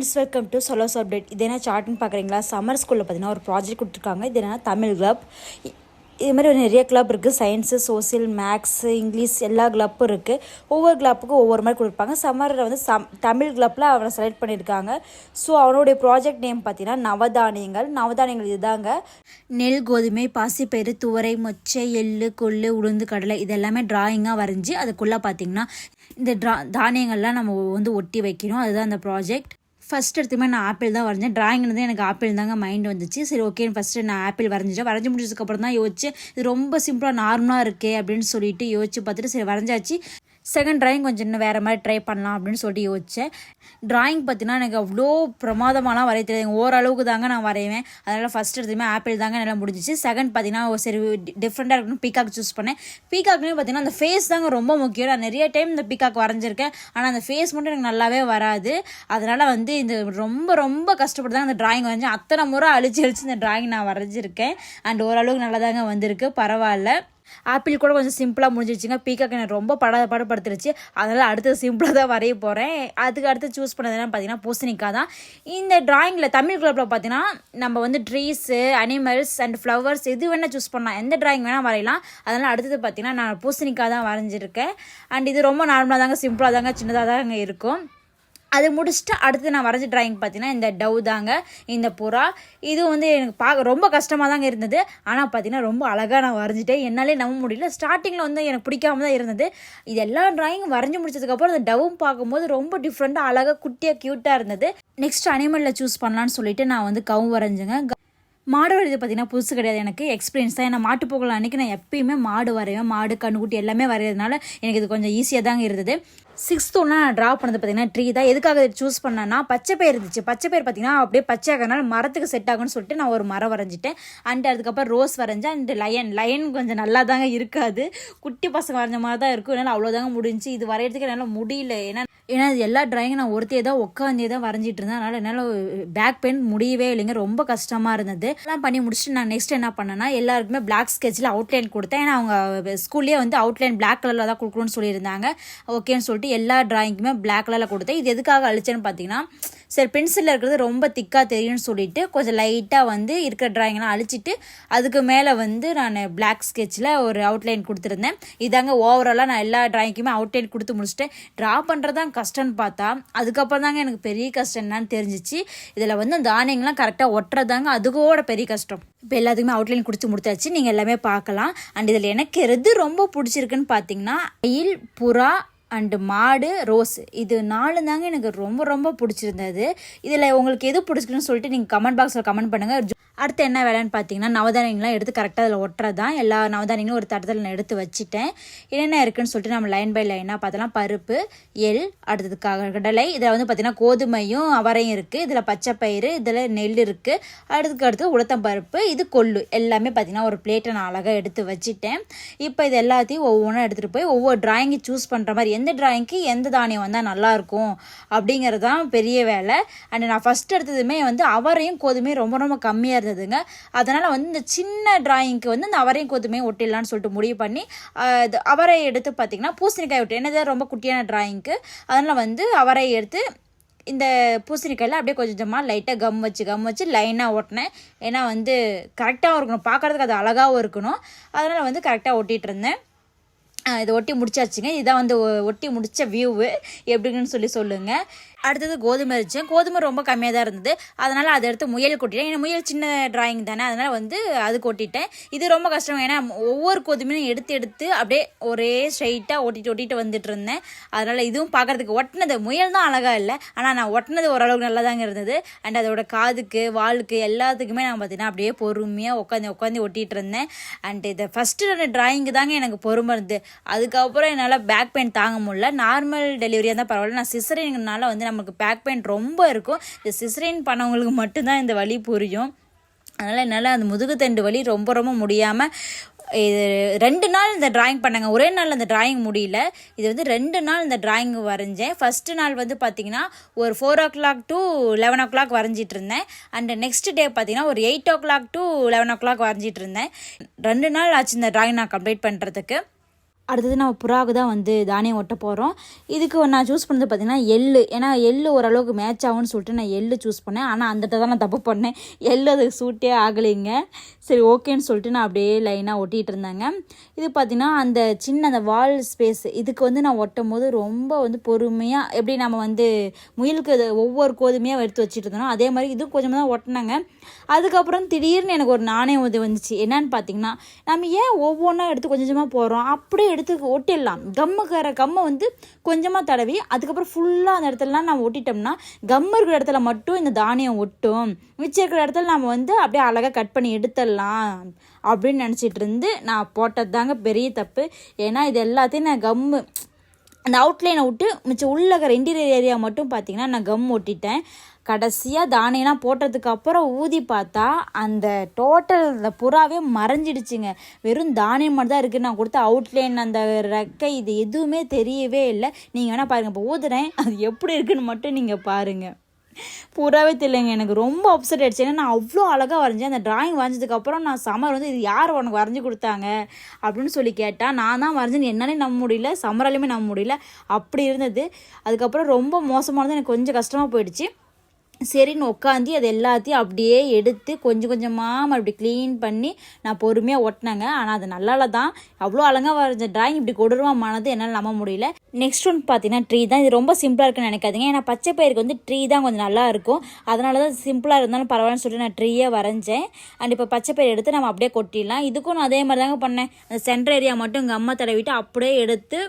Friends welcome to solos update இது என்ன சார்ட்னு பார்க்குறீங்களா? சம்மர் ஸ்கூலில் பார்த்தீங்கன்னா ஒரு ப்ராஜெக்ட் கொடுத்துருக்காங்க. இது என்ன தமிழ் கிளப் இது மாதிரி நிறைய கிளப் இருக்குது சயின்ஸு சோசியல் மேக்ஸு இங்கிலீஷ் எல்லா கிளப்பும் இருக்குது ஒவ்வொரு கிளப்புக்கும் ஒவ்வொரு மாதிரி கொடுப்பாங்க. சம்மரில் வந்து சம் தமிழ் கிளப்பில் அவனை செலக்ட் பண்ணியிருக்காங்க. ஸோ அவனுடைய ப்ராஜெக்ட் நேம் பார்த்தீங்கன்னா நவதானியங்கள். நவதானியங்கள் இதுதாங்க. நெல் கோதுமை பாசிப்பயிறு துவரை மொச்சை எள்ளு கொள்ளு உளுந்து கடலை இது எல்லாமே டிராயிங்காக வரைஞ்சி அதுக்குள்ளே பார்த்தீங்கன்னா இந்த ட்ரா தானியங்கள்லாம் நம்ம வந்து ஒட்டி வைக்கணும். அதுதான் அந்த ப்ராஜெக்ட் ஃபஸ்ட் எடுத்துமே நான் ஆப்பிள் தான் வரைஞ்சேன். டிராயிங் வந்து எனக்கு ஆப்பிள் தாங்க மைண்ட் வந்துச்சு. சரி ஓகே ஃபஸ்ட்டு நான் ஆப்பிள் வரைஞ்சிட்டேன். வரைஞ்சி முடிச்சதுக்கப்புறம் தான் யோசிச்சு இது ரொம்ப சிம்பிளாக நார்மலாக இருக்கே அப்படின்னு சொல்லிட்டு யோசிச்சு பார்த்துட்டு சரி வரைஞ்சாச்சு. செகண்ட் ட்ராயிங் கொஞ்சம் இன்னும் வேறு மாதிரி ட்ரை பண்ணலாம் அப்படின்னு சொல்லிட்டு யோசித்தேன் ட்ராயிங் பார்த்தீங்கன்னா எனக்கு அவ்வளோ பிரமாதமாலாம் வரைய தெரியாது. ஓரளவுக்கு தாங்க நான் வரைவேன். அதனால் ஃபஸ்ட் எடுத்துமே ஆப்பிள் தாங்க நல்லா முடிஞ்சிச்சு. செகண்ட் பார்த்தீங்கன்னா ஒரு சரி டிஃப்ரெண்ட்டாக இருக்கணும் பீகாக் சூஸ் பண்ணேன். பீகாக்லேயும் பார்த்தீங்கன்னா அந்த ஃபேஸ் தாங்க ரொம்ப முக்கியம். நான் நிறைய டைம் இந்த பீகாக் வரைஞ்சிருக்கேன். ஆனால் அந்த ஃபேஸ் மட்டும் எனக்கு நல்லாவே வராது. அதனால் வந்து இந்த ரொம்ப ரொம்ப கஷ்டப்பட்டு தான் அந்த ட்ராயிங் வரைஞ்சேன். அத்தனை முறை அழிச்சு அழிச்சு இந்த ட்ராயிங் நான் வரைஞ்சிருக்கேன். அண்ட் ஓரளவுக்கு நல்லா தாங்க வந்திருக்கு. பரவாயில்ல. ஆப்பிள் கூட கொஞ்சம் சிம்பிளாக முடிஞ்சிருச்சுங்க. பீக்காக் எனக்கு ரொம்ப பட படப்படுத்துருச்சு. அதனால் அடுத்தது சிம்பிளாக தான் வரைய போகிறேன் அதுக்கு அடுத்து சூஸ் பண்ணது என்னன்னு பார்த்தீங்கன்னா பூசணிக்காய் தான். இந்த ட்ராயிங்கில் தமிழ் கிளப்பில் பார்த்தீங்கன்னா நம்ம வந்து ட்ரீஸு அனிமல்ஸ் அண்ட் ஃப்ளவர்ஸ் எது வேணால் சூஸ் பண்ணலாம். எந்த ட்ராயிங் வேணால் வரையலாம். அதனால் அடுத்தது பார்த்தீங்கன்னா நான் பூசணிக்காய் தான் வரைஞ்சிருக்கேன். அண்ட் இது ரொம்ப நார்மலாக தாங்க சிம்பிளாக தாங்க சின்னதாக தாங்க இருக்கும். அது முடிச்சுட்டு அடுத்து நான் வரைஞ்ச ட்ராயிங் பார்த்தீங்கன்னா இந்த டவ் தாங்க இந்த புறா. இது வந்து எனக்கு பார்க்க ரொம்ப கஷ்டமாக தாங்க இருந்தது. ஆனால் பார்த்தீங்கன்னா ரொம்ப அழகாக நான் வரைஞ்சிட்டேன். என்னாலே நம்ப முடியல. ஸ்டார்டிங்கில் வந்து எனக்கு பிடிக்காம தான் இருந்தது. இது எல்லா ட்ராயிங்கும் வரைஞ்சி முடிச்சதுக்கப்புறம் அந்த டவும் பார்க்கும்போது ரொம்ப டிஃப்ரெண்ட்டாக அழகாக குட்டியாக க்யூட்டாக இருந்தது. நெக்ஸ்ட் அனிமலில் சூஸ் பண்ணலான்னு சொல்லிட்டு நான் வந்து கவும் வரைஞ்சேங்க. மாடு வரைது பார்த்தீங்கன்னா புதுசு கிடையாது. எனக்கு எக்ஸ்பீரியன்ஸ் தான். ஏன்னா மாட்டு பொங்கல் அன்றைக்கி நான் எப்பயுமே மாடு வரைவேன். மாடு கண்ணுக்குட்டி எல்லாமே வரைகிறதுனால எனக்கு இது கொஞ்சம் ஈஸியாக தாங்க இருந்தது. சிக்ஸ்த்து ஒன்றா நான் ட்ரா பண்ணது பார்த்தீங்கன்னா ட்ரீ தான். எதுக்காக சூஸ் பண்ணேன்னா பச்சை பயிர் இருந்துச்சு. பச்சை பயிர் பார்த்தீங்கன்னா அப்படியே பச்சையாகனால மரத்துக்கு செட் ஆகும்னு சொல்லிட்டு நான் ஒரு மரம் வரைஞ்சிட்டேன். அண்ட் அதுக்கப்புறம் ரோஸ் வரைஞ்சேன். அண்ட் லயன் லயன் கொஞ்சம் நல்லா தாங்க இருக்காது. குட்டி பசங்க வரைஞ்ச மாதிரி தான் இருக்கும். என்னால் அவ்வளோதாங்க முடிஞ்சு. இது வரைகிறதுக்கு என்னால் முடியல. ஏன்னா ஏன்னா எல்லா ட்ராயிங்கும் நான் ஒருத்தையே தான் உட்காந்தே தான் வரைஞ்சிட்டு இருந்தேன். அதனால் என்னால் பேக் பெயின் முடியவே இல்லைங்க. ரொம்ப கஷ்டமாக இருந்தது. எல்லாம் பண்ணி முடிச்சுட்டு நான் நெக்ஸ்ட் என்ன பண்ணேன்னா எல்லாருக்குமே பிளாக் ஸ்கெட்சில் அவுட்லைன் கொடுத்தேன். ஏன்னா அவங்க ஸ்கூல்லேயே வந்து அவுட்லைன் பிளாக் கலரில் தான் கொடுக்கணும்னு சொல்லியிருந்தாங்க. ஓகேன்னு சொல்லிட்டு எல்லா டிராயிங்குமே பிளாக் கலரில் கொடுத்தேன் இது எதுக்காக அழிச்சேன்னு பார்த்தீங்கன்னா சரி பென்சிலில் இருக்கிறது ரொம்ப திக்காக தெரியும்னு சொல்லிட்டு கொஞ்சம் லைட்டாக வந்து இருக்கிற ட்ராயிங்லாம் அழிச்சிட்டு அதுக்கு மேலே வந்து நான் பிளாக் ஸ்கெட்சில் ஒரு அவுட்லைன் கொடுத்துருந்தேன். இதாங்க ஓவராலாக நான் எல்லா ட்ராயிங்க்குமே அவுட்லைன் கொடுத்து முடிச்சுட்டேன். ட்ரா பண்ணுறது தான் கஷ்டம்னு பார்த்தா அதுக்கப்புறம் தாங்க எனக்கு பெரிய கஷ்டம் என்னன்னு தெரிஞ்சிச்சு. இதில் வந்து தானியங்கள்லாம் கரெக்டாக ஒட்டுறதாங்க அதுக்கோட பெரிய கஷ்டம். இப்போ எல்லாத்துக்குமே அவுட்லைன் கொடுத்து முடித்தாச்சு நீங்கள் எல்லாமே பார்க்கலாம். அண்ட் இதில் எனக்கு எது ரொம்ப பிடிச்சிருக்குன்னு பார்த்தீங்கன்னா மயில் புறா அண்டு மாடு ரோஸ். இது நாலு தாங்க எனக்கு ரொம்ப ரொம்ப பிடிச்சிருந்தது. இதில் உங்களுக்கு எது பிடிச்சிருக்குன்னு சொல்லிட்டு நீங்கள் கமெண்ட் பாக்ஸில் கமெண்ட் பண்ணுங்கள் அடுத்து என்ன வேலைன்னு பார்த்தீங்கன்னா நவதானியங்கள்லாம் எடுத்து கரெக்டாக அதில் ஒட்டுறது தான் எல்லா நவதானியங்களும் ஒரு தட்டத்தில் நான் எடுத்து வச்சுட்டேன். என்னென்ன இருக்குன்னு சொல்லிட்டு நம்ம லைன் பை லைனாக பார்த்தலாம் பருப்பு எள் அடுத்தது கடலை. இதில் வந்து பார்த்திங்கன்னா கோதுமையும் அவரையும் இருக்குது இதில் பச்சை பயிறு இதில் நெல் இருக்குது அடுத்துக்கு அடுத்து உளுத்தம் பருப்பு இது கொள்ளு. எல்லாமே பார்த்திங்கன்னா ஒரு பிளேட்டை நான் அழகாக எடுத்து வச்சுட்டேன். இப்போ இது எல்லாத்தையும் ஒவ்வொன்றும் எடுத்துகிட்டு போய் ஒவ்வொரு டிராயிங்கு சூஸ் பண்ணுற மாதிரி எந்த டிராயிங்க்கு எந்த தானியம் வந்தால் நல்லாயிருக்கும் அப்படிங்கிறது தான் பெரிய வேலை. அண்ட் நான் ஃபஸ்ட் எடுத்ததுமே வந்து அவரையும் கோதுமையும் ரொம்ப ரொம்ப கம்மியாக இருந்தது. இருந்ததுங்க. அதனால் வந்து இந்த சின்ன டிராயிங்க்கு வந்து இந்த அவரையும் கோதுமையும் ஒட்டிடலான்னு சொல்லிட்டு முடிவு பண்ணி அவரை எடுத்து பார்த்திங்கன்னா பூசணிக்காய் ஒட்டி. என்னது ரொம்ப குட்டியான டிராயிங்க்கு அதனால் வந்து அவரை எடுத்து இந்த பூசணிக்காயில் அப்படியே கொஞ்சம் கொஞ்சமாக லைட்டாக கம் வச்சு கம் வச்சு லைனாக ஓட்டினேன் ஏன்னா வந்து கரெக்டாகவும் இருக்கணும். பார்க்குறதுக்கு அது அழகாகவும் இருக்கணும். அதனால் வந்து கரெக்டாக ஒட்டிகிட்டு இருந்தேன். இதை ஒட்டி முடிச்சாச்சுங்க. இதுதான் வந்து ஒட்டி முடித்த வியூவு எப்படின்னு சொல்லி சொல்லுங்கள் அடுத்தது கோதுமை இருந்துச்சு. கோதுமை ரொம்ப கம்மியாக தான் இருந்தது. அதனால் அதை எடுத்து முயல் கொட்டிட்டேன். ஏன்னா முயல் சின்ன ட்ராயிங் தானே. அதனால் வந்து அது கொட்டிட்டேன். இது ரொம்ப கஷ்டம். ஏன்னா ஒவ்வொரு கோதுமையும் எடுத்து எடுத்து அப்படியே ஒரே ஸ்ட்ரைட்டாக ஓட்டிட்டு ஓட்டிட்டு வந்துட்டு இருந்தேன். அதனால் இதுவும் பார்க்குறதுக்கு ஒட்டினது. முயல் தான் அழகாக இல்லை. ஆனால் நான் ஒட்டினது ஓரளவுக்கு நல்லா தாங்க இருந்தது. அண்ட் அதோட காதுக்கு வாளுக்கு எல்லாத்துக்குமே நான் பார்த்தீங்கன்னா அப்படியே பொறுமையாக உட்காந்து உட்காந்து ஒட்டிகிட்டு இருந்தேன். அண்ட் இதை ஃபஸ்ட்டு ரெண்டு ட்ராயிங்கு தாங்க எனக்கு பொறுமை இருந்தது. அதுக்கப்புறம் என்னால் பேக் பெயின் தாங்க முடியல. நார்மல் டெலிவரியாக தான் பரவாயில்ல. நான் சிசரிங்னால வந்து நமக்கு பேக் பெயின் ரொம்ப இருக்கும். இந்த சிசரின் பண்ணவங்களுக்கு மட்டும்தான் இந்த வலி புரியும். அதனால் என்னால் அந்த முதுகுத்தண்டு வலி ரொம்ப ரொம்ப முடியாமல் இது ரெண்டு நாள் இந்த ட்ராயிங் பண்ணாங்க. ஒரே நாள் அந்த ட்ராயிங் முடியல. இது வந்து ரெண்டு நாள் இந்த ட்ராயிங் வரைஞ்சேன். ஃபஸ்ட்டு நாள் வந்து பார்த்திங்கன்னா ஒரு four o'clock to eleven o'clock வரைஞ்சிட்டு இருந்தேன். அண்ட் நெக்ஸ்ட் டே பார்த்திங்கன்னா ஒரு eight o'clock to eleven o'clock வரைஞ்சிட்டு இருந்தேன். ரெண்டு நாள் ஆச்சு இந்த ட்ராயிங் நான் கம்ப்ளீட் பண்ணுறதுக்கு அடுத்தது நம்ம புறாவுக்கு தான் வந்து தானியம் ஒட்ட போகிறோம் இதுக்கு நான் சூஸ் பண்ணது பார்த்திங்கன்னா எள்ளு. ஏன்னா எள்ளு ஓரளவுக்கு மேட்ச் ஆகும்னு சொல்லிட்டு நான் எள்ளு சூஸ் பண்ணேன். ஆனால் அந்த இடத்துல தான் நான் தப்பு பண்ணேன். எள்ளு அதுக்கு சூட்டே ஆகலைங்க. சரி ஓகேன்னு சொல்லிட்டு நான் அப்படியே லைனாக ஒட்டிகிட்டு இருந்தேங்க. இது பார்த்திங்கன்னா அந்த சின்ன அந்த வால் ஸ்பேஸ் இதுக்கு வந்து நான் ஒட்டும் போது ரொம்ப வந்து பொறுமையாக எப்படி நம்ம வந்து முயலுக்கு ஒவ்வொரு கோதுமையாக எடுத்து வச்சுட்டு இருந்தோம் அதே மாதிரி இது கொஞ்சமாக தான் ஒட்டினாங்க. அதுக்கப்புறம் திடீர்னு எனக்கு ஒரு நாணயம் இது வந்துச்சு. என்னன்னு பார்த்தீங்கன்னா நம்ம ஏன் ஒவ்வொன்றா எடுத்து கொஞ்சம் கொஞ்சமாக போகிறோம் அப்படியே எடுத்து ஒட்டிடலாம் கம்முக்கிற கம்மை வந்து கொஞ்சமாக தடவி அதுக்கப்புறம் ஃபுல்லாக அந்த இடத்துலலாம் நம்ம ஒட்டிட்டோம்னா கம்மு இருக்கிற இடத்துல மட்டும் இந்த தானியம் ஒட்டும். மிச்சம் இருக்கிற இடத்துல நம்ம வந்து அப்படியே அழகாக கட் பண்ணி எடுத்துடலாம் அப்படின்னு நினச்சிட்டு இருந்து நான் போட்டது தாங்க பெரிய தப்பு. ஏன்னா இது எல்லாத்தையும் நான் கம்மு அந்த அவுட்லைனை விட்டு மிச்சம் உள்ள இருக்கிற இன்டீரியர் ஏரியா மட்டும் பார்த்திங்கன்னா நான் கம் ஒட்டிட்டேன் கடைசியாக தானியெல்லாம் போட்டதுக்கு அப்புறம் ஊதி பார்த்தா அந்த டோட்டல் அந்த புறாவே மறைஞ்சிடுச்சுங்க. வெறும் தானியம் மட்டும் தான் இருக்குது நான் கொடுத்த அவுட்லைன் அந்த ரெக்கை இது எதுவுமே தெரியவே இல்லை. நீங்கள் வேணால் பாருங்கள் இப்போ ஊதுறேன். அது எப்படி இருக்குன்னு மட்டும் நீங்கள் பாருங்கள் பூராவே தெரியலங்க. எனக்கு ரொம்ப அப்செட் ஆயிடுச்சு. ஏன்னா நான் அவ்வளோ அழகாக வரைஞ்சேன். அந்த டிராயிங் வரைஞ்சதுக்கப்புறம் நான் சமர் வந்து இது யார் உனக்கு வரைஞ்சி கொடுத்தாங்க? அப்படின்னு சொல்லி கேட்டால் நான் தான் வரைஞ்சேன்னு என்னாலே நம்ப முடியல. சமராலையுமே நம்ப முடியல. அப்படி இருந்தது. அதுக்கப்புறம் ரொம்ப மோசமானது. எனக்கு கொஞ்சம் கஷ்டமாக போயிடுச்சு. சரின்னு உட்காந்து அது எல்லாத்தையும் அப்படியே எடுத்து கொஞ்சம் கொஞ்சமாக அப்படி க்ளீன் பண்ணி நான் பொறுமையாக ஒட்டினேங்க. ஆனால் அது நல்லால தான். அவ்வளோ அழகாக வரைஞ்ச ட்ராயிங் இப்படி கொடூரமானது என்னால் நம்ப முடியல. நெக்ஸ்ட் ஒன் பார்த்தீங்கன்னா ட்ரீ தான். இது ரொம்ப சிம்பிளாக இருக்குன்னு நினைக்காதீங்க. ஏன்னா பச்சை பயிருக்கு வந்து ட்ரீ தான் கொஞ்சம் நல்லா இருக்கும். அதனால தான் சிம்பிளாக இருந்தாலும் பரவாயில்லன்னு சொல்லிட்டு நான் ட்ரீயே வரைஞ்சேன். அண்ட் இப்போ பச்சை பயிர் எடுத்து நம்ம அப்படியே கொட்டிடலாம். இதுக்கும் நான் அதே மாதிரி தாங்க பண்ணேன். அந்த சென்டர் ஏரியா மட்டும் எங்கள் அம்மா தடவிட்டு அப்படியே எடுத்து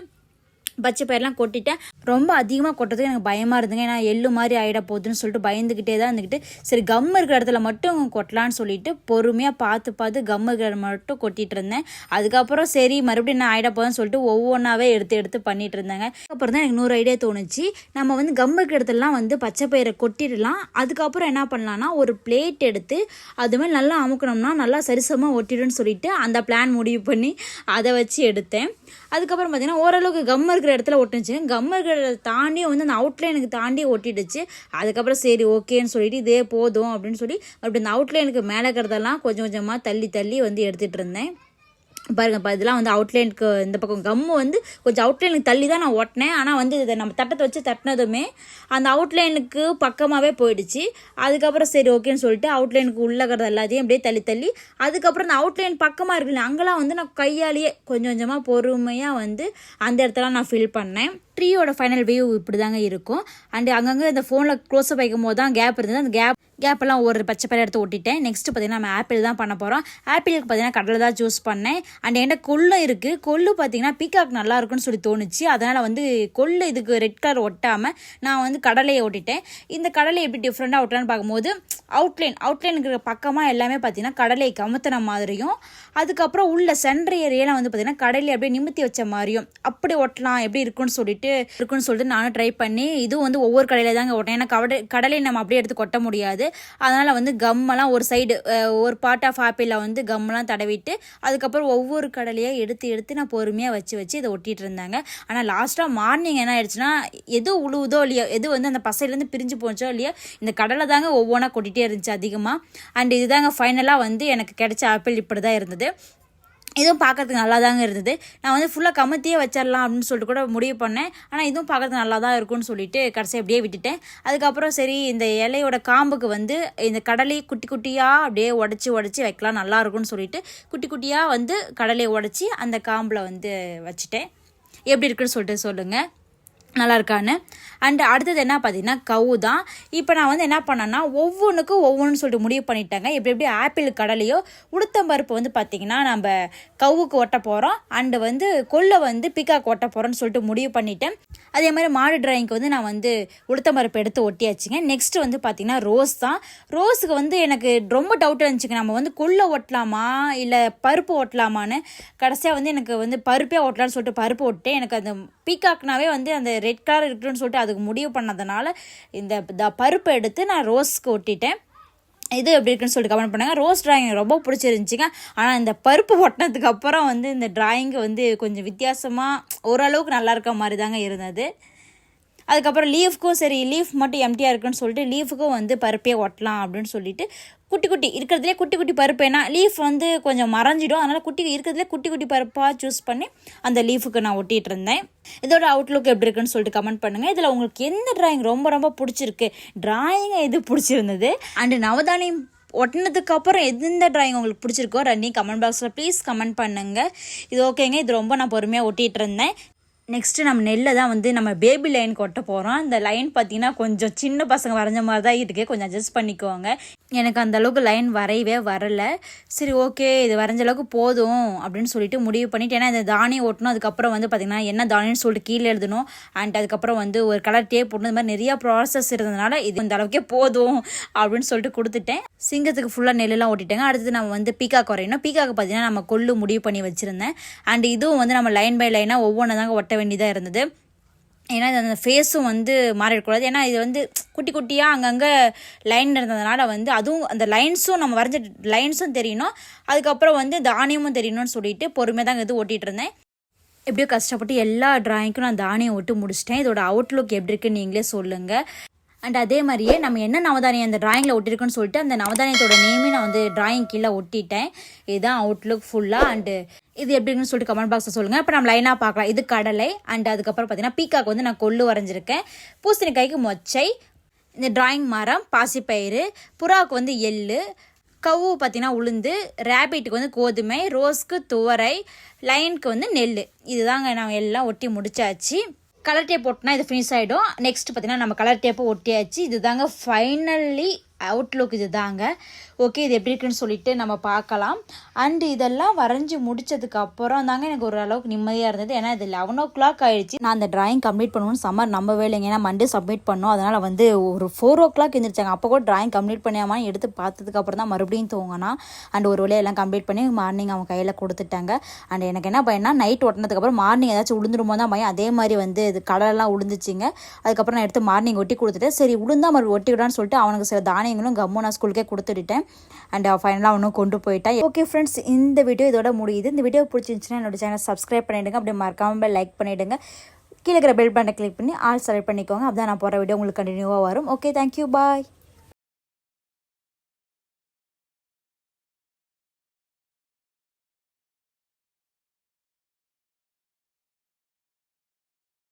பச்சை பயிரெலாம் கொட்டிட்டேன். ரொம்ப அதிகமாக கொட்டுறதுக்கு எனக்கு பயமாக இருந்துங்க ஏன்னா எள்ளு மாதிரி ஆகிட போகுதுன்னு சொல்லிட்டு பயந்துக்கிட்டே தான் இருந்துக்கிட்டு சரி கம் இருக்கிற இடத்துல மட்டும் கொட்டலான்னு சொல்லிட்டு பொறுமையாக பார்த்து பார்த்து கம் இருக்கிற மட்டும் கொட்டிகிட்டு இருந்தேன். அதுக்கப்புறம் சரி மறுபடியும் என்ன ஆகிட போகுதுன்னு சொல்லிட்டு ஒவ்வொன்றாவே எடுத்து எடுத்து பண்ணிட்டு இருந்தாங்க. அப்புறம் தான் எனக்கு நூறு ஐடியா தோணுச்சு. நம்ம வந்து கம் இருக்கிற இடத்துலலாம் வந்து பச்சை பயிரை கொட்டிடலாம். அதுக்கப்புறம் என்ன பண்ணலான்னா ஒரு பிளேட் எடுத்து அது மாதிரி நல்லா அமுக்கணும்னா நல்லா சரிசமாக ஒட்டிடுன்னு சொல்லிட்டு அந்த பிளான் முடிவு பண்ணி அதை வச்சு எடுத்தேன். அதுக்கப்புறம் பார்த்தீங்கன்னா ஓரளவுக்கு கம் இருக்கிற இடத்துல ஒட்டுச்சு கம் இருக்கிற தாண்டி வந்து அந்த அவுட்லைனுக்கு தாண்டி ஒட்டிடுச்சு. அதுக்கப்புறம் சரி ஓகேன்னு சொல்லிட்டு இதே போதும் அப்படின்னு சொல்லி அப்படி அந்த அவுட்லைனுக்கு மேலே இருக்கிறதெல்லாம் கொஞ்சம் கொஞ்சமாக தள்ளி தள்ளி வந்து எடுத்துகிட்டு இருந்தேன். பாருங்க இப்போ இதெல்லாம் வந்து அவுட்லைனுக்கு இந்த பக்கம் கம்மு வந்து கொஞ்சம் அவுட்லைனுக்கு தள்ளி தான் நான் ஒட்டினேன் ஆனால் வந்து இதை நம்ம தட்டத்தை வச்சு தட்டினதுமே அந்த அவுட்லைனுக்கு பக்கமாகவே போயிடுச்சு. அதுக்கப்புறம் சரி ஓகேன்னு சொல்லிட்டு அவுட்லைனுக்கு உள்ளகிறது எல்லாத்தையும் அப்படியே தள்ளி தள்ளி அதுக்கப்புறம் அந்த அவுட்லைன் பக்கமாக இருக்குல்ல அங்கெல்லாம் வந்து நான் கையாலேயே கொஞ்சம் கொஞ்சமாக பொறுமையாக வந்து அந்த இடத்துல நான் ஃபில் பண்ணேன். ட்ரீயோட ஃபைனல் வியூ இப்படி தாங்க இருக்கும். அண்ட் அங்கங்கே இந்த ஃபோனில் க்ளோஸ்அப் வைக்கும் போது தான் கேப் இருந்தது. அந்த கேப் கேப்பெல்லாம் ஒரு பச்சை பயிர் எடுத்து ஒட்டிட்டேன் நெக்ஸ்ட் பார்த்தீங்கன்னா நம்ம ஆப்பிள் தான் பண்ண போகிறோம் ஆப்பிளுக்கு பார்த்தீங்கன்னா கடலை தான் சூஸ் பண்ணேன். அண்ட் என்கிட்ட கொள்ளு இருக்குது கொள்ளு பார்த்தீங்கன்னா பீகாக் நல்லா இருக்குன்னு சொல்லி தோணுச்சு. அதனால் வந்து கொள்ளு இதுக்கு ரெட் கலர் ஒட்டாமல் நான் வந்து கடலையை ஒட்டிட்டேன் இந்த கடலை எப்படி டிஃப்ரெண்ட்டாக ஒட்டலான்னு பார்க்கும்போது அவுட்லைன் அவுட்லைனுக்கு பக்கமாக எல்லாமே பார்த்தீங்கன்னா கடலை கமுத்தின மாதிரியும் அதுக்கப்புறம் உள்ள சென்ட்ரு ஏரியாவில் வந்து பார்த்தீங்கன்னா கடலையை அப்படியே நிமித்தி வச்ச மாதிரியும் அப்படி ஒட்டலாம் எப்படி இருக்குன்னு சொல்லிட்டு இருக்குன்னு சொல்லிட்டு நானும் ட்ரை பண்ணி இதுவும் வந்து ஒவ்வொரு கடையில் தாங்க ஒட்டேன் ஏன்னா கடை கடலையை நம்ம அப்படியே எடுத்து கொட்ட முடியாது. அதனால் வந்து கம்மெல்லாம் ஒரு சைடு ஒரு பார்ட் ஆஃப் ஆப்பிளில் வந்து கம்மெல்லாம் தடவிட்டு அதுக்கப்புறம் ஒவ்வொரு கடலையாக எடுத்து எடுத்து நான் பொறுமையாக வச்சு வச்சு இதை ஒட்டிகிட்டு இருந்தாங்க. ஆனால் லாஸ்ட்டாக மார்னிங் என்ன ஆயிடுச்சுன்னா எது உழுவுதோ இல்லையோ எது வந்து அந்த பசையிலேருந்து பிரிஞ்சு போச்சோ இல்லையோ இந்த கடலை தாங்க ஒவ்வொன்றா கொட்டிகிட்டே இருந்துச்சு அதிகமாக அண்ட் இதுதாங்க ஃபைனலாக வந்து எனக்கு கிடைச்ச ஆப்பிள் இப்படி தான் இருந்தது. இதுவும் பார்க்கறதுக்கு நல்லா தாங்க இருந்தது. நான் வந்து ஃபுல்லாக கமத்தியே வச்சிடலாம் அப்படின்னு சொல்லிட்டு கூட முடிவு பண்ணேன். ஆனால் இதுவும் பார்க்கறதுக்கு நல்லா தான் இருக்கும்னு சொல்லிட்டு கடைசி அப்படியே விட்டுட்டேன். அதுக்கப்புறம் சரி இந்த இலையோட காம்புக்கு வந்து இந்த கடலை குட்டி குட்டியாக அப்படியே உடச்சி உடச்சி வைக்கலாம் நல்லா இருக்கும்னு சொல்லிட்டு குட்டி குட்டியாக வந்து கடலையை உடச்சி அந்த காம்பில் வந்து வச்சுட்டேன். எப்படி இருக்குன்னு சொல்லிட்டு சொல்லுங்கள் நல்லா இருக்கான்னு அண்ட் அடுத்தது என்ன பார்த்தீங்கன்னா கவு தான். இப்போ நான் வந்து என்ன பண்ணேன்னா ஒவ்வொன்றுக்கும் ஒவ்வொன்று சொல்லிட்டு முடிவு பண்ணிட்டாங்க. எப்படி எப்படி ஆப்பிள் கடலையோ உளுத்தம்பருப்பு வந்து பார்த்திங்கன்னா நம்ம கவுக்கு ஒட்ட போகிறோம் அண்டு வந்து கொள்ளை வந்து பிக்காக்கு ஒட்ட போகிறோன்னு சொல்லிட்டு முடிவு பண்ணிட்டேன். அதே மாதிரி மாடு டிராயிங்க்கு வந்து நான் வந்து உளுத்தம்பருப்பு எடுத்து ஒட்டியாச்சுங்க. நெக்ஸ்ட் வந்து பார்த்திங்கன்னா ரோஸ் தான். ரோஸுக்கு வந்து எனக்கு ரொம்ப டவுட் இருந்துச்சுங்க. நம்ம வந்து கொள்ளை ஒட்டலாமா இல்லை பருப்பு ஒட்டலாமான்னு கடைசியாக வந்து எனக்கு வந்து பருப்பே ஒட்டலான்னு சொல்லிட்டு பருப்பு ஒட்டேன் எனக்கு அந்த பீக்காக்னாவே வந்து அந்த ரெட் கலர் இருக்குன்னு சொல்லிட்டு அதுக்கு முடிவு பண்ணதுனால இந்த த பருப்பை எடுத்து நான் ரோஸ்க்கு ஒட்டிட்டேன். இது எப்படி இருக்குன்னு சொல்லிட்டு கமெண்ட் பண்ணுங்கள் ரோஸ் ட்ராயிங் ரொம்ப பிடிச்சிருந்துச்சிங்க. ஆனால் இந்த பருப்பு ஒட்டினதுக்கு அப்புறம் வந்து இந்த ட்ராயிங்கு வந்து கொஞ்சம் வித்தியாசமாக ஓரளவுக்கு நல்லா இருக்க மாதிரி தாங்க இருந்தது. அதுக்கப்புறம் லீஃப்க்கும் சரி லீஃப் மட்டும் எம்டியாக இருக்குன்னு சொல்லிட்டு லீஃபுக்கும் வந்து பருப்பே ஒட்டலாம் அப்படின்னு சொல்லிட்டு குட்டி குட்டி இருக்கிறதுலே குட்டி குட்டி பருப்பு. ஏன்னா லீஃப் வந்து கொஞ்சம் மறைஞ்சிடும். அதனால் குட்டி இருக்கிறதுலே குட்டி குட்டி பருப்பாக சூஸ் பண்ணி அந்த லீஃபுக்கு நான் ஒட்டிகிட்டு இருந்தேன். இதோட அவுட்லுக் எப்படி இருக்குன்னு சொல்லிட்டு கமெண்ட் பண்ணுங்கள் இதில் உங்களுக்கு எந்த டிராயிங் ரொம்ப ரொம்ப பிடிச்சிருக்கு? டிராயிங் எது பிடிச்சிருந்தது? அண்டு நவதானியம் ஒட்டினதுக்கு அப்புறம் எந்த டிராயிங் உங்களுக்கு பிடிச்சிருக்கோ ரன்னி கமெண்ட் பாக்ஸில் ப்ளீஸ் கமெண்ட் பண்ணுங்கள் இது ஓகேங்க இது ரொம்ப நான் பொறுமையாக ஒட்டிகிட்டு இருந்தேன். நெக்ஸ்ட்டு நம்ம நெல்லை தான் வந்து நம்ம பேபி லைன் கொட்ட போகிறோம் அந்த லைன் பார்த்திங்கன்னா கொஞ்சம் சின்ன பசங்க வரைஞ்ச மாதிரி தான் இருக்குது கொஞ்சம் அட்ஜஸ்ட் பண்ணிக்கோங்க. எனக்கு அந்த அளவுக்கு லைன் வரையவே வரல. சரி ஓகே இது வரைஞ்ச அளவுக்கு போதும் அப்படின்னு சொல்லிட்டு முடிவு பண்ணிட்டு ஏன்னா இந்த தானியம் ஓட்டணும். அதுக்கப்புறம் வந்து பார்த்திங்கன்னா என்ன தானியம்னு சொல்லிட்டு கீழே எழுதணும். அண்ட் அதுக்கப்புறம் வந்து ஒரு கலர் டேப் போடணும். இந்த மாதிரி நிறையா ப்ராசஸ் இருந்ததுனால இது இந்த அளவுக்கே போதும் அப்படின்னு சொல்லிட்டு கொடுத்துட்டேன். சிங்கத்துக்கு ஃபுல்லாக நெல்லெல்லாம் ஓட்டிட்டேங்க. அடுத்து நம்ம வந்து பீக்காக் குறையணும் பீக்காக்கு பார்த்தீங்கன்னா நம்ம கொள்ளு முடிவு பண்ணி வச்சுருந்தேன். அண்ட் இதுவும் வந்து நம்ம லைன் பை லைனாக ஒவ்வொன்று தாங்க ஒட்ட வேண்டியதாக இருந்தது. ஏன்னா இது அந்த ஃபேஸும் வந்து மாறிடக்கூடாது. ஏன்னா இது வந்து குட்டி குட்டியாக அங்கங்கே லைன் இருந்ததுனால வந்து அதுவும் அந்த லைன்ஸும் நம்ம வரைஞ்ச லைன்ஸும் தெரியணும். அதுக்கப்புறம் வந்து தானியமும் தெரியணும்னு சொல்லிட்டு பொறுமையாக தான் இது ஓட்டிகிட்டு இருந்தேன். எப்படியோ கஷ்டப்பட்டு எல்லா ட்ராயிங்க்கும் நான் தானியம் ஓட்டு முடிச்சிட்டேன். இதோட அவுட்லுக் எப்படி இருக்குன்னு நீங்களே சொல்லுங்கள் அண்ட் அதே மாதிரியே நம்ம என்ன நவதானியம் அந்த ட்ராயிங்கில் ஒட்டியிருக்கோன்னு சொல்லிட்டு அந்த நவதானியத்தோட நேமே நான் வந்து ட்ராயிங் கீழே ஒட்டிட்டேன். இதுதான் அவுட்லுக் ஃபுல்லாக அண்டு இது எப்படின்னு சொல்லிட்டு கமெண்ட் பாக்ஸில் சொல்லுங்கள் இப்போ நம்ம லைனாக பார்க்கலாம். இது கடலை அண்ட் அதுக்கப்புறம் பார்த்தீங்கன்னா பீக்காக்கு வந்து நான் கொள்ளு வரைஞ்சிருக்கேன். பூசணிக்காய்க்கு மொச்சை இந்த ட்ராயிங் மரம் பாசிப்பயிறு புறாவுக்கு வந்து எள்ளு கவு பார்த்தீங்கன்னா உளுந்து ரேபிட்டுக்கு வந்து கோதுமை ரோஸ்க்கு துவரை லைனுக்கு வந்து நெல் இதுதாங்க நான் எல்லாம் ஒட்டி முடிச்சாச்சு. கலர் டேப் ஒட்டினா இது ஃபினிஷ் ஆகிடும் நெக்ஸ்ட் பார்த்தீங்கன்னா நம்ம கலர் டேப்பை ஒட்டியாச்சு. இது தாங்க ஃபைனல்லி அவுட்லுக் இது தாங்க ஓகே இது எப்படி இருக்குன்னு சொல்லிட்டு நம்ம பார்க்கலாம். அண்டு இதெல்லாம் வரைஞ்சி முடிச்சதுக்கு அப்புறம் தாங்க எனக்கு ஓரளவுக்கு நிம்மதியாக இருந்தது. ஏன்னா இது லெவன் ஓ கிளாக் ஆயிடுச்சு. நான் அந்த டிராயிங் கம்ப்ளீட் பண்ணணும்னு சம்மர் நம்பவே இல்லைங்க. ஏன்னா மண்டே சப்மிட் பண்ணோம். அதனால் வந்து ஒரு ஃபோர் ஓ கிளாக் எழுந்திரிச்சாங்க அப்போ கூட டிராயிங் கம்ப்ளீட் பண்ணியாமான்னு எடுத்து பார்த்ததுக்கு அப்புறம் தான் மறுபடியும் தூங்கினா. அண்ட் ஒரு வழியாக எல்லாம் கம்ப்ளீட் பண்ணி மார்னிங் அவங்க கையில் கொடுத்துட்டாங்க. அண்ட் எனக்கு என்ன பயம்னா நைட் ஒட்டினதுக்கப்புறம் மார்னிங் ஏதாச்சும் உளுந்துருமோ தான் பயம். அதே மாதிரி வந்து இது கடலெல்லாம் உளுந்துச்சிங்க. அதுக்கப்புறம் நான் எடுத்து மார்னிங் ஒட்டி கொடுத்துட்டேன். சரி உளுந்தா மறுபடியும் ஒட்டி விடான்னு சொல்லிட்டு அவனுக்கு சில தானியங்களும் கம்மு நான் ஸ்கூலுக்கே கொடுத்துட்டேன் uh, அண்ட் ஃபைனலாக ஒன்றும் கொண்டு போயிட்டேன் ஓகே ஃப்ரெண்ட்ஸ் இந்த வீடியோ இதோட முடியுது. இந்த வீடியோ பிடிச்சிருந்துச்சுன்னா என்னோட சேனல் சப்ஸ்கிரைப் பண்ணிவிடுங்க அப்படியே மறக்காமல் லைக் பண்ணிவிடுங்க கீழே இருக்கிற பெல் பட்டனை கிளிக் பண்ணி ஆல் செலக்ட் பண்ணிக்கோங்க. அப்போ நான் போகிற வீடியோ உங்களுக்கு கண்டினியூவாக வரும். Okay thank you bye